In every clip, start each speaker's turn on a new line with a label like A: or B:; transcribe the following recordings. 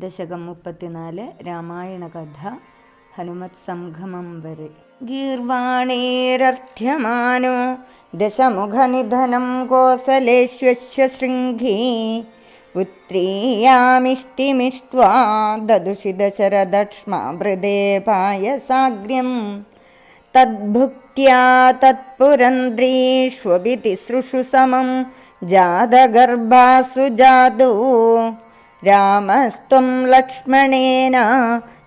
A: ദശകം മുപ്പത്തിനാല് രാമായണ കഥ ഹനുമത് സംഗമം വരെ. ഗീർവാണേരർത്ഥ്യമാനോ ദശമുഖനിധനം കോസലേശ്വശ്യ ശൃംഗീ. പുത്രീയാമിഷ്ടിമിഷ്ട്വാ ദദുഷി ദശരഥക്ഷ്മാഭൃതേ പായസാഗ്ര്യം. തദ്ഭുക്ത്യാ തത്പുരന്ദ്രീഷ്വപി തിസൃഷു സമം ജാതഗർഭാസു ജാതോ രാമസ്ത്വം ലക്ഷ്മണേന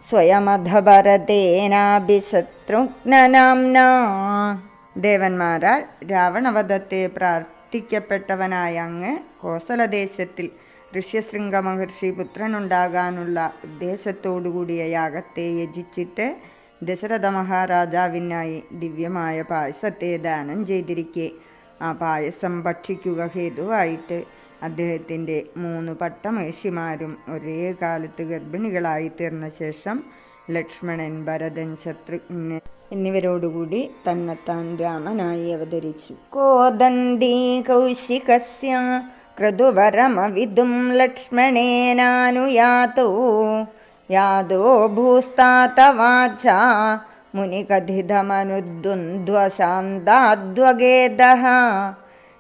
A: സ്വയമധഭരതേനാഭിശത്രുഘ്നനാംന ദേവന്മാരാൽ രാവണവധത്തെ പ്രാർത്ഥിക്കപ്പെട്ടവനായ അങ്ങ് കോസലദേശത്തിൽ ഋഷ്യശൃംഗ മഹർഷി പുത്രനുണ്ടാകാനുള്ള ഉദ്ദേശത്തോടുകൂടിയ യാഗത്തെ യജിച്ചിട്ട് ദശരഥ മഹാരാജാവിനായി ദിവ്യമായ പായസത്തെ ദാനം ചെയ്തിരിക്കെ. ആ പായസം ഭക്ഷിക്കുക ഹേതുവായിട്ട് അദ്ദേഹത്തിന്റെ മൂന്ന് പട്ടമേഷിമാരും ഒരേ കാലത്ത് ഗർഭിണികളായി തീർന്ന ശേഷം ലക്ഷ്മണൻ ഭരതൻ ശത്രുഘ്നൻ എന്നിവരോടുകൂടി തന്നെത്താൻ രാമനായി അവതരിച്ചു. കോദണ്ഡീ കൗശികസ്യ ക്രതുവരമവിദും ലക്ഷ്മണേനാനുയാതോ യാതോ ഭൂസ്താതവാച മുനികഥിതമനുദ്വന്ദ്വശാന്താദ്വഗേദഃ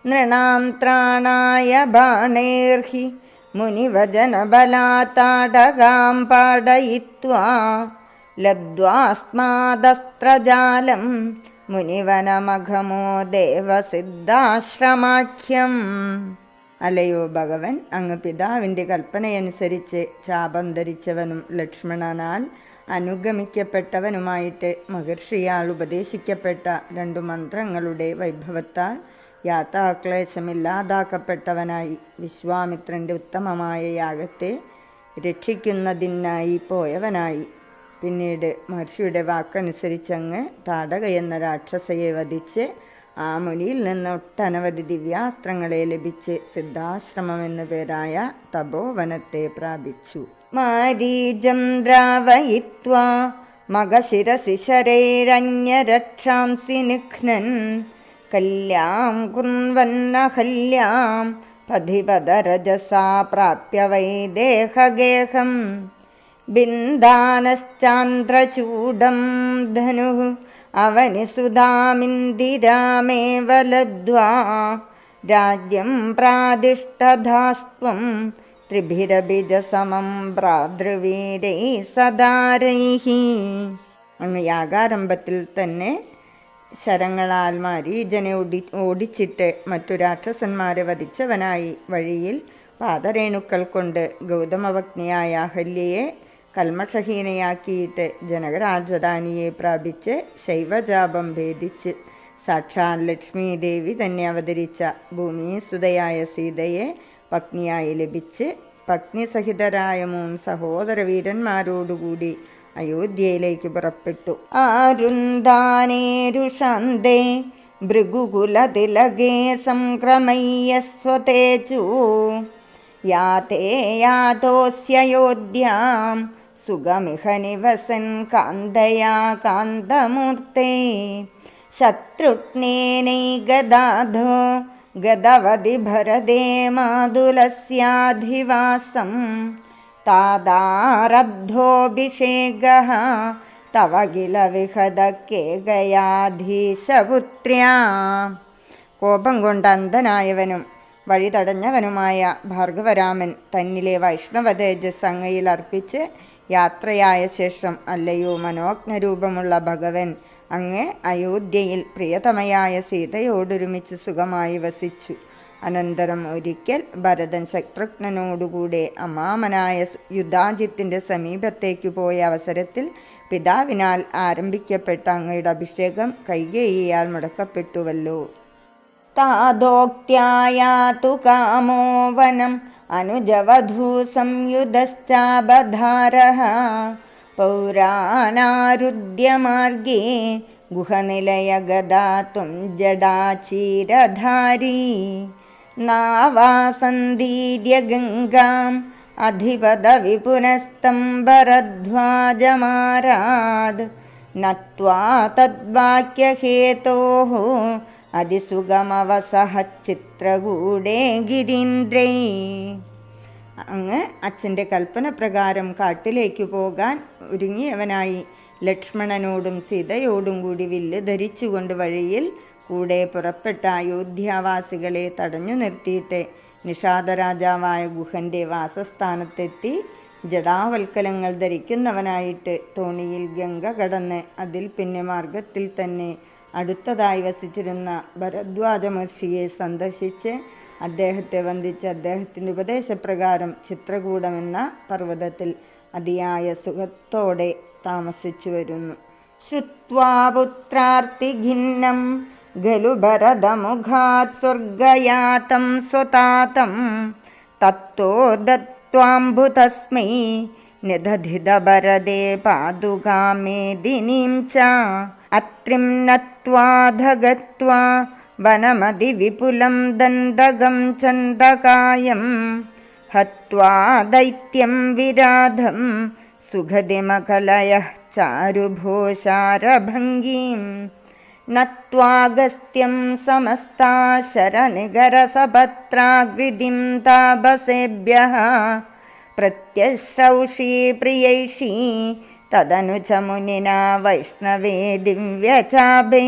A: നൃണാം ബാണേർഹി ബാണൈർഹി മുനിവചനബലാത്താടകാം പാടയിത്വാ ലബ്ധ്വാസ്മാദസ്ത്രജാലം മുനിവനമഘമോ ദേവസിദ്ധാശ്രമാഖ്യം അലയോ ഭഗവൻ അങ്ങ് പിതാവിന്റെ കൽപ്പനയനുസരിച്ച് ചാപം ധരിച്ചവനും ലക്ഷ്മണനാൽ അനുഗമിക്കപ്പെട്ടവനുമായിട്ട് മഹർഷിയാൽ ഉപദേശിക്കപ്പെട്ട രണ്ടു മന്ത്രങ്ങളുടെ വൈഭവത്താൽ യാത്രാക്ലേശമില്ലാതാക്കപ്പെട്ടവനായി വിശ്വാമിത്രന്റെ ഉത്തമമായ യാഗത്തെ രക്ഷിക്കുന്നതിനായി പോയവനായി. പിന്നീട് മഹർഷിയുടെ വാക്കനുസരിച്ചങ്ങ് താടക എന്ന രാക്ഷസയെ വധിച്ച് ആ മുനിയിൽ നിന്ന് ഒട്ടനവധി ദിവ്യാസ്ത്രങ്ങളെ ലഭിച്ച് സിദ്ധാശ്രമം എന്നു പേരായ തപോവനത്തെ പ്രാപിച്ചു. മാരീജം ദ്രാവയിത്വാ നിഘ്നൻ കല്യാം കുന്വന്നഹല്യാം പതിപദരജസാ പ്രാപ്യ വൈദേഹഗേഹം ബിന്ദാനശ്ചാന്ദ്രചൂഡം ധനു അവനി സുധാമിന്ദിരാമേവ ലബ്ധ്വാ. രാജ്യം പ്രാതിഷ്ഠധാസ്ത്വം ത്രിഭിരബിജസമം ഭ്രാതൃവീരൈ സദാരൈഹി. യാഗാരംഭത്തിൽ തന്നെ ശരങ്ങളാൽ മാരീജനെ ഓടി ഓടിച്ചിട്ട് മറ്റു രാക്ഷസന്മാരെ വധിച്ചവനായി വഴിയിൽ പാദരേണുക്കൾ കൊണ്ട് ഗൗതമഭഗ്നിയായ അഹല്യയെ കൽമഷഹീനയാക്കിയിട്ട് ജനകരാജധാനിയെ പ്രാപിച്ച് ശൈവജാപം ഭേദിച്ച് സാക്ഷാൽ ലക്ഷ്മി ദേവി തന്നെ അവതരിച്ച ഭൂമിസുതയായ സീതയെ പത്നിയായി ലഭിച്ച് പത്നിസഹിതരായ മൂന്ന് സഹോദര വീരന്മാരോടുകൂടി അയോധ്യയിലേക്ക് പുറപ്പെട്ടു. ആരുന്ദാനേരുഷാന്തേ ഭൃഗുകുലതിലകേ സംക്രമയ്യ സ്വതേജു. യാതേ യാതോസ്യയോധ്യാം സുഖമിഹ നിവസൻ കാന്തയാ കാന്തമൂർത്തേ. ശത്രുഘ്നേനൈകദാധോ ഗതവതി ഭരതേ മാതുലസ്യാധിവാസം. താദാരബ്ധോഭിഷേകः. തവ കില വിഹതക്കേകയാധീശപുത്ര്യാ കോപം കൊണ്ട് അന്ധനായവനും വഴി തടഞ്ഞവനുമായ ഭാർഗവരാമൻ തന്നിലെ വൈഷ്ണവ തേജസ് അർപ്പിച്ച് യാത്രയായ ശേഷം അല്ലയോ മനോജ്ഞരൂപമുള്ള ഭഗവൻ അങ്ങ് അയോധ്യയിൽ പ്രിയതമയായ സീതയോടൊരുമിച്ച് സുഖമായി വസിച്ചു. അനന്തരം ഒരിക്കൽ ഭരതൻ ശത്രുഘ്നനോടുകൂടെ അമാമനായ യുദ്ധാജിത്തിന്റെ സമീപത്തേക്ക് പോയ അവസരത്തിൽ പിതാവിനാൽ ആരംഭിക്കപ്പെട്ട അങ്ങയുടെ അഭിഷേകം കൈകേയിയാൽ മുടക്കപ്പെട്ടുവല്ലോ. താതോക്ത്യായാതു കാമോ വനം അനുജവധൂ സംയുധശ്ചാബധാരः പൗരാനാരുദ്യമാർഗേ ഗുഹനിലയഗദാ ത്വം ജഡാചീരധാരീ. നാവാസന്ധീര്യ ഗംഗാം അധിപത വിപുനസ്തം ഭരദ്വാജമാരാത് നത്വാ തദ്വാക്യഹേതോः അതിസുഗമവസഹ ചിത്രകൂടേ ഗിരീന്ദ്രൈ. അങ്ങ് അച്ഛന്റെ കൽപ്പന പ്രകാരം കാട്ടിലേക്ക് പോകാൻ ഒരുങ്ങിയവനായി ലക്ഷ്മണനോടും സീതയോടും കൂടി വില്ല് ധരിച്ചുകൊണ്ട് വഴിയിൽ കൂടെ പുറപ്പെട്ട അയോധ്യാവാസികളെ തടഞ്ഞു നിർത്തിയിട്ട് നിഷാദരാജാവായ ഗുഹന്റെ വാസസ്ഥാനത്തെത്തി ജടാവൽക്കലങ്ങൾ ധരിക്കുന്നവനായിട്ട് തോണിയിൽ ഗംഗ കടന്ന് അതിൽ പിന്നെ മാർഗത്തിൽ തന്നെ അടുത്തതായി വസിച്ചിരുന്ന ഭരദ്വാജ മഹർഷിയെ സന്ദർശിച്ച് അദ്ദേഹത്തെ വന്ദിച്ച് അദ്ദേഹത്തിന്റെ ഉപദേശപ്രകാരം ചിത്രകൂടമെന്ന പർവതത്തിൽ അതിയായ സുഖത്തോടെ താമസിച്ചു വരുന്നു. ശ്രുത്വാ പുത്രാർത്തിഖിന്നം ഖലു ഭരതമുഖാത് സ്വർഗയാതം സ്വതാതം. തത്തോ ദത്വാംബു തസ്മൈ നിദധിതഭരതേ പാദുകാമേദിനീം ച. അത്രിം നത്വാധഗത്വാ വനമതിവിപുലം ദന്തകം ചന്ദകായം ഹത്വാ ദൈത്യം വിരാധം. സുഖതിമകലയഃ ചാരുഭൂഷാരഭംഗീം. नत्वागस्त्यं समस्ता शरनिगरसभत्राग्विदिं ताबसेभ्यः प्रत्यश्रौषी प्रियैषी तदनुच वैष्णवे दिव्यचाभे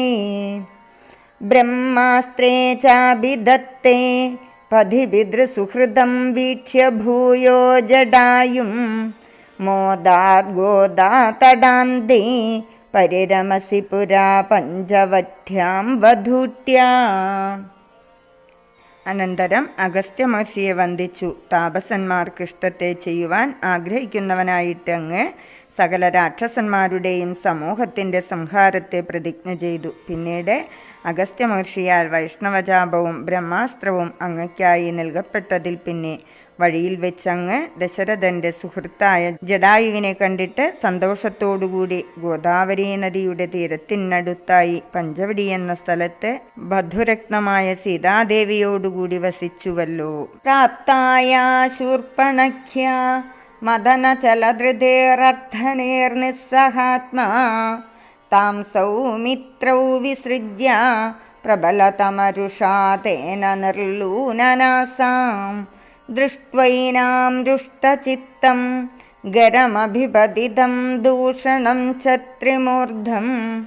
A: ब्रह्मास्त्रे चाभिधत्ते पथिभिदृसुहृदं वीक्ष्य भूयो जडायुं मोदाद्गोदातडान्ते പരിരമസി പുരാ പഞ്ചവഠ്യാം വധൂട്ട്യാ അനന്തരം അഗസ്ത്യ മഹർഷിയെ വന്ദിച്ചു. താപസന്മാർക്ക് ഇഷ്ടത്തെ ചെയ്യുവാൻ ആഗ്രഹിക്കുന്നവനായിട്ട് അങ്ങ് സകല രാക്ഷസന്മാരുടെയും സമൂഹത്തിന്റെ സംഹാരത്തെ പ്രതിജ്ഞ ചെയ്തു. പിന്നീട് അഗസ്ത്യ മഹർഷിയാൽ വൈഷ്ണവജാപവും ബ്രഹ്മാസ്ത്രവും അങ്ങയ്ക്കായി നൽകപ്പെട്ടതിൽ പിന്നെ വഴിയിൽ വെച്ചങ്ങ് ദശരഥന്റെ സുഹൃത്തായ ജഡായുവിനെ കണ്ടിട്ട് സന്തോഷത്തോടുകൂടി ഗോദാവരി നദിയുടെ തീരത്തിനടുത്തായി പഞ്ചവടി എന്ന സ്ഥലത്ത് ബധുരക്തമായ സീതാദേവിയോടുകൂടി വസിച്ചുവല്ലോ. പ്രാപ്തായ ശൂർപ്പണഖ്യ മദനചലധൃതേരർത്ഥനേർനിസ്സഹാത്മാ താം സൗമിത്രൗ വിസൃജ്യ പ്രബലതമരുഷാ തേന നിർലൂനനാസാം. ഗരമഭിപതിതം ദൂഷണം ച ത്രിമൂർധം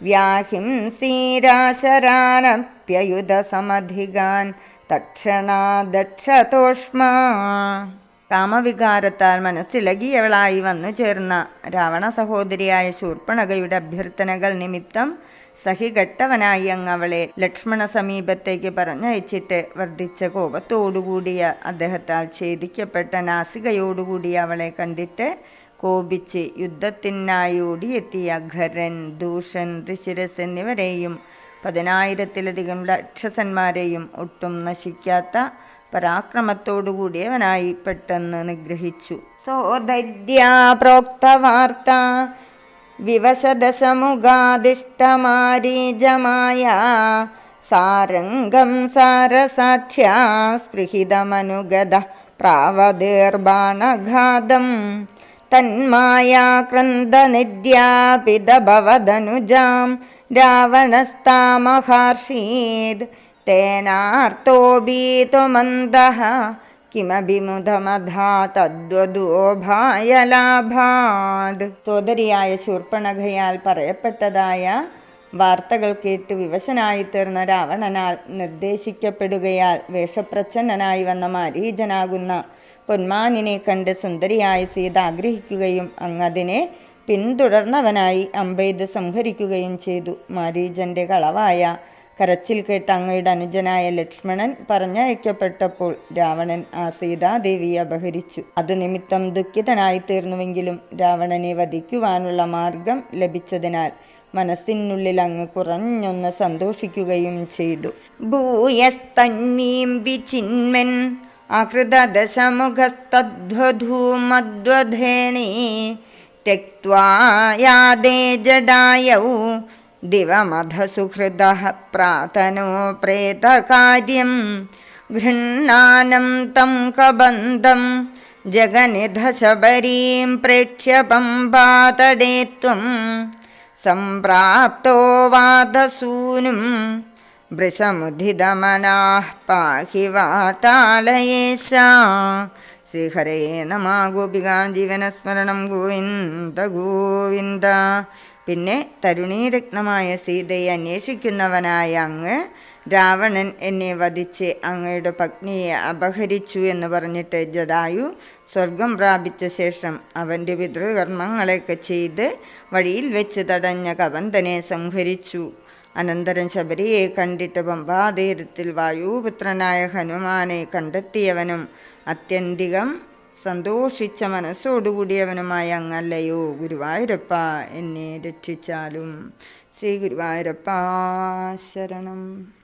A: വ്യാഹിംസീരാശരാനപ്യയുധസമധികാൻ തക്ഷണാ ദക്ഷതോഷ്മാ കാമവികാരത്താൽ മനസ്സിലകിയവളായി വന്നു ചേർന്ന രാവണ സഹോദരിയായ ശൂർപ്പണകയുടെ അഭ്യർത്ഥനകൾ നിമിത്തം സഹികെട്ടവനായി അങ്ങ് അവളെ ലക്ഷ്മണ സമീപത്തേക്ക് പറഞ്ഞയച്ചിട്ട് വർദ്ധിച്ച കോപത്തോടുകൂടിയ അദ്ദേഹത്താൽ ഛേദിക്കപ്പെട്ട നാസികയോടുകൂടി അവളെ കണ്ടിട്ട് കോപിച്ച് യുദ്ധത്തിനായി ഓടിയെത്തിയ ഖരൻ ദൂഷൻ ഋഷിരസ് എന്നിവരെയും പതിനായിരത്തിലധികം രാക്ഷസന്മാരെയും ഒട്ടും നശിക്കാത്ത പരാക്രമത്തോടുകൂടിയവനായി പെട്ടെന്ന് നിഗ്രഹിച്ചു. സോദര്യാ പ്രോക്തവാർത്ത വിവശദശമുഖാദിഷ്ടമാരീജമായ സാരംഗം സാരസാക്ഷ്യാ സ്പൃഹിതമനുഗത പ്രാവതീർബാണഘാതം. തന്മായാക്രന്ദനിദ്യാപിതഭവദനുജാം രാവണസ്താമഹർഷീത് തേനാർത്തോഭീതുമന്ദഃ തദ്വദോഭായ ലാഭാത് സോദരിയായ ശൂർപ്പണഖയാൽ പറയപ്പെട്ടതായ വാർത്തകൾ കേട്ട് വിവശനായി തീർന്ന രാവണനാൽ നിർദ്ദേശിക്കപ്പെടുകയാൽ വേഷപ്രച്ഛന്നനായി വന്ന മാരീജനാകുന്ന പൊന്മാനിനെ കണ്ട് സുന്ദരിയായ സീത ആഗ്രഹിക്കുകയും അങ്ങതിനെ പിന്തുടർന്നവനായി അമ്പെയ്ത് സംഹരിക്കുകയും ചെയ്തു. മാരീജന്റെ കളവായ കരച്ചിൽ കേട്ട് അങ്ങയുടെ അനുജനായ ലക്ഷ്മണൻ പറഞ്ഞയക്കപ്പെട്ടപ്പോൾ രാവണൻ ആ സീതാദേവിയെ അപഹരിച്ചു. അതുനിമിത്തം ദുഃഖിതനായി തീർന്നുവെങ്കിലും രാവണനെ വധിക്കുവാനുള്ള മാർഗം ലഭിച്ചതിനാൽ മനസ്സിനുള്ളിൽ അങ്ങ് കുറഞ്ഞൊന്ന് സന്തോഷിക്കുകയും ചെയ്തു. ഭൂയസ്തന്നീം दिवमधसुहृदः प्रातनो प्रेतकार्यं गृह्णानं तं कबन्धं जगनिधशबरीं प्रेक्ष्य पम्बातडे त्वं सम्प्राप्तो वादसूनुं वृषमुदितमनाः पाहि वातालयेशा ശ്രീഹരേ നമ ഗോപിക ജീവനസ്മരണം ഗോവിന്ദ ഗോവിന്ദ പിന്നെ തരുണീരത്നമായ സീതയെ അന്വേഷിക്കുന്നവനായ അങ്ങ് രാവണൻ എന്നെ വധിച്ച് അങ്ങയുടെ പത്നിയെ അപഹരിച്ചു എന്ന് പറഞ്ഞിട്ട് ജഡായു സ്വർഗം പ്രാപിച്ച ശേഷം അവന്റെ പിതൃകർമ്മങ്ങളൊക്കെ ചെയ്ത് വഴിയിൽ വെച്ച് തടഞ്ഞ കവന്തനെ സംഹരിച്ചു. അനന്തരം ശബരിയെ കണ്ടിട്ട് പമ്പാതീരത്തിൽ വായുപുത്രനായ ഹനുമാനെ കണ്ടെത്തിയവനും അത്യന്തികം സന്തോഷിച്ച മനസ്സോടുകൂടിയവനുമായ അങ്ങല്ലയോ. ഗുരുവായൂരപ്പ എന്നെ രക്ഷിച്ചാലും. ശ്രീ ഗുരുവായൂരപ്പ ശരണം.